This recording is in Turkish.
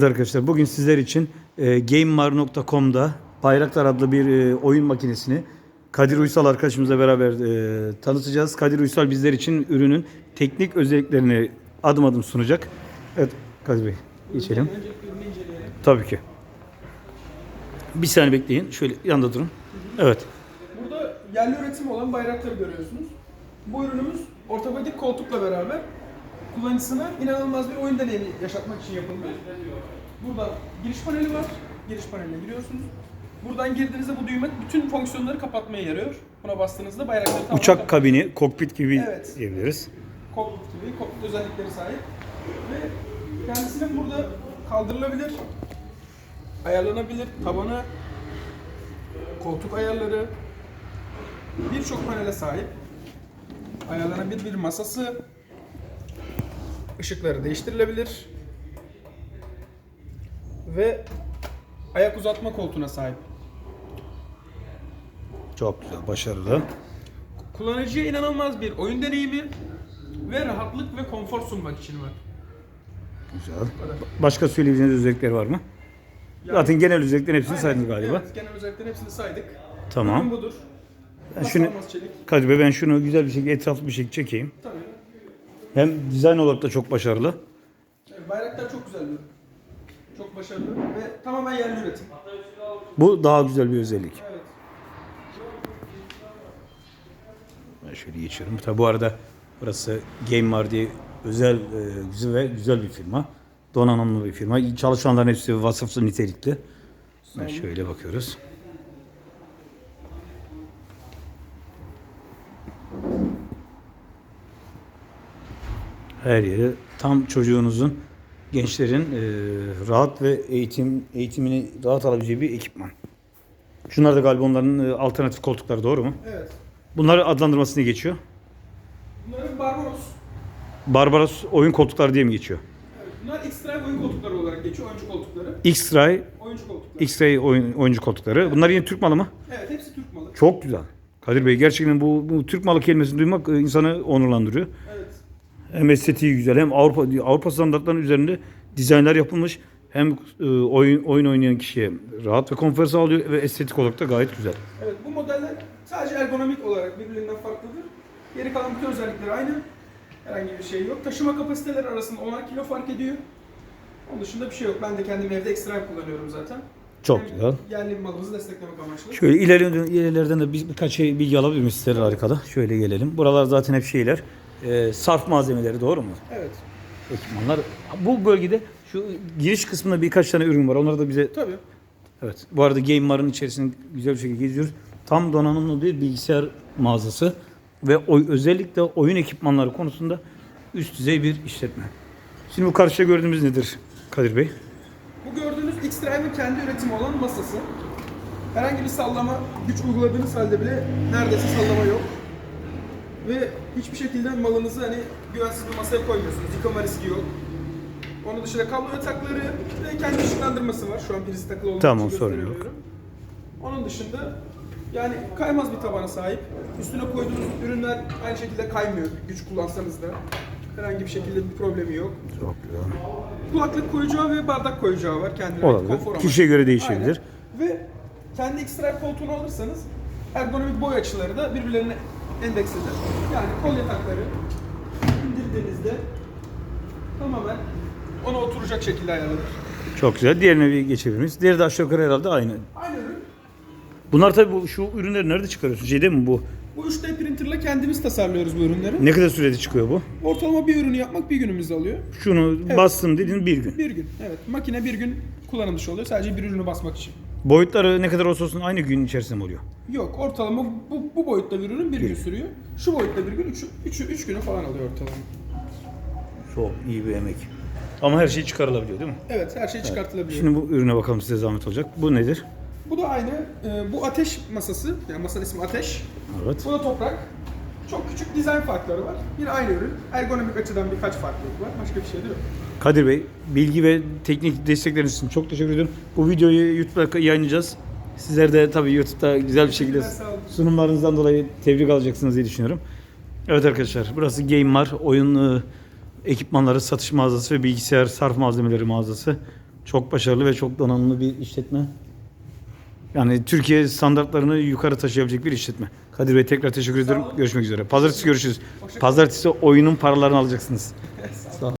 Evet Arkadaşlar bugün sizler için e, GameMar.com'da Bayraktar adlı bir e, oyun makinesini Kadir Uysal arkadaşımızla beraber e, tanıtacağız. Kadir Uysal bizler için ürünün teknik özelliklerini adım adım sunacak. Evet Kadir Bey geçelim. Tabii ki. Bir saniye bekleyin. Şöyle yanında durun. Evet. Burada yerli üretim olan bayrakları görüyorsunuz. Bu ürünümüz ortopedik koltukla beraber kullanıcısına inanılmaz bir oyun deneyimi yaşatmak için yapılmış. Burada giriş paneli var. Giriş paneline giriyorsunuz. Buradan girdiğinizde bu düğme bütün fonksiyonları kapatmaya yarıyor. Buna bastığınızda bayrakları tamamen Uçak kabini, kokpit gibi Evet. diyebiliriz. kokpit gibi kokpit özellikleri sahip. Ve kendisinin burada kaldırılabilir, ayarlanabilir, tabanı, koltuk ayarları, birçok panele sahip. Ayarlanabilir bir masası, ışıkları değiştirilebilir ve ayak uzatma koltuğuna sahip. Çok güzel, başarılı. Kullanıcıya inanılmaz bir oyun deneyimi ve rahatlık ve konfor sunmak için var. Güzel. Başka söyleyeceğiniz özellikleri var mı? Zaten genel özelliklerin hepsini saydınız galiba. Evet, genel özelliklerin hepsini saydık. Tamam. Ürün budur. Ben şunu. Kadir Bey ben şunu güzel bir şekilde etraflı bir şekilde çekeyim. Tabii. Hem dizayn olarak da çok başarılı. Bayraklar çok güzel. Çok başarılı ve tamamen yerli üretim. Bu daha güzel bir özellik. Evet. Ben şöyle geçiyorum. Tabi bu arada burası Game Var diye özel, e, güzel ve güzel bir firma. Donanımlı bir firma. Çalışanların hepsi vasıflı, nitelikli. Ben şöyle bakıyoruz. Her yeri tam çocuğunuzun, gençlerin e, rahat ve eğitim eğitimini rahat alabileceği bir ekipman. Şunlar da galiba onların e, alternatif koltukları doğru mu? Evet. Bunlar adlandırması ne geçiyor? Bunların Barbaros. Barbaros oyun koltukları diye mi geçiyor? Evet. Bunlar X-Drive oyun koltukları olarak geçiyor. Oyuncu koltukları. X-Ray, Oyuncu koltukları. X-Ray oyun, oyuncu koltukları. Bunlar yine Türk malı mı? Evet hepsi Türk malı. Çok güzel. Kadir Bey gerçekten bu, bu Türk malı kelimesini duymak e, insanı onurlandırıyor. Evet. Hem estetiği güzel hem Avrupa Avrupa standartlarının üzerinde dizaynlar yapılmış. Hem e, oyun oyun oynayan kişiye rahat ve konfor sağlıyor ve estetik olarak da gayet güzel. Evet bu modeller sadece ergonomik olarak birbirinden farklıdır. Geri kalan bütün özellikleri aynı. Herhangi bir şey yok. Taşıma kapasiteleri arasında 10'ar kilo fark ediyor. Onun dışında bir şey yok. Ben de kendim evde X-Drive kullanıyorum zaten. Çok Hem güzel. Yerli malımızı desteklemek amaçlı. Şöyle ileri, ilerilerden de bir, birkaç şey bilgi alabilir miyiz sizlere arkada? Şöyle gelelim. Buralar zaten hep şeyler. E, sarf malzemeleri doğru mu? Evet. ekipmanlar. Bu bölgede şu giriş kısmında birkaç tane ürün var. Onları da bize Tabii. evet. Bu arada Game Mar'ın içerisinde güzel bir şekilde geziyoruz. Tam donanımlı bir bilgisayar mağazası ve oy, özellikle oyun ekipmanları konusunda üst düzey bir işletme. Şimdi bu karşıda gördüğümüz nedir Kadir Bey? Bu gördüğünüz X-Drive'ın kendi üretimi olan masası. Herhangi bir sallama güç uyguladığınız halde bile neredeyse sallama yok. Ve hiçbir şekilde malınızı hani güvensiz bir masaya koymuyorsunuz. Yıkama riski yok. Onun dışında kablo yatakları ve kendi ışıklandırması var. Şu an birisi takılı olduğu Tamam, için sorun yok. gösteremiyorum. Onun dışında yani kaymaz bir tabana sahip. Üstüne koyduğunuz ürünler aynı şekilde kaymıyor güç kullansanız da. Herhangi bir şekilde bir problemi yok. Çok güzel. Kulaklık koyacağı ve bardak koyacağı var kendine. ait Olabilir. konfor amaçlı. Kişiye göre değişebilir. Aynen. Ve kendi X-Drive koltuğunu alırsanız ergonomik boy açıları da birbirlerine endeks eder. Yani kol yatakları indirdiğinizde tamamen ona oturacak şekilde ayarlanır. Çok güzel. Diğerine bir geçebilir miyiz? Diğeri de aşağı yukarı herhalde aynı. Aynı ürün. Bunlar tabii bu, şu ürünleri nerede çıkarıyorsun? Şeyde mi bu? Bu 3D printerla kendimiz tasarlıyoruz bu ürünleri. Ne kadar sürede çıkıyor bu? Ortalama bir ürünü yapmak bir günümüzü alıyor. Şunu bastım dedin bir gün. Bir gün. Evet. Makine bir gün kullanım dışı oluyor. Sadece bir ürünü basmak için. Boyutları ne kadar olsa olsun aynı gün içerisinde mi oluyor? Yok ortalama bu, bu boyutta bir ürün bir gün sürüyor. Şu boyutta bir gün 3 üç, üç, üç günü falan alıyor ortalama. Çok iyi bir emek. Ama her şey çıkarılabiliyor değil mi? Evet her şey çıkartılabiliyor. Şimdi bu ürüne bakalım size zahmet olacak. Bu nedir? Bu da aynı. e, bu ateş masası. Yani masanın ismi ateş. Evet. Bu da toprak. Çok küçük dizayn farkları var. Yine aynı ürün. Ergonomik açıdan birkaç farklılık var. Başka bir şey de yok. Kadir Bey, bilgi ve teknik destekleriniz için çok teşekkür ederim. Bu videoyu YouTube'da yayınlayacağız. Sizler de tabii YouTube'da güzel bir şekilde sunumlarınızdan dolayı tebrik alacaksınız diye düşünüyorum. Evet arkadaşlar, burası Game Var, oyun e, ekipmanları satış mağazası ve bilgisayar sarf malzemeleri mağazası. Çok başarılı ve çok donanımlı bir işletme. Yani Türkiye standartlarını yukarı taşıyabilecek bir işletme. Kadir Bey tekrar teşekkür ederim. Görüşmek üzere. Pazartesi görüşürüz. Pazartesi oyunun paralarını alacaksınız. Sağ olun.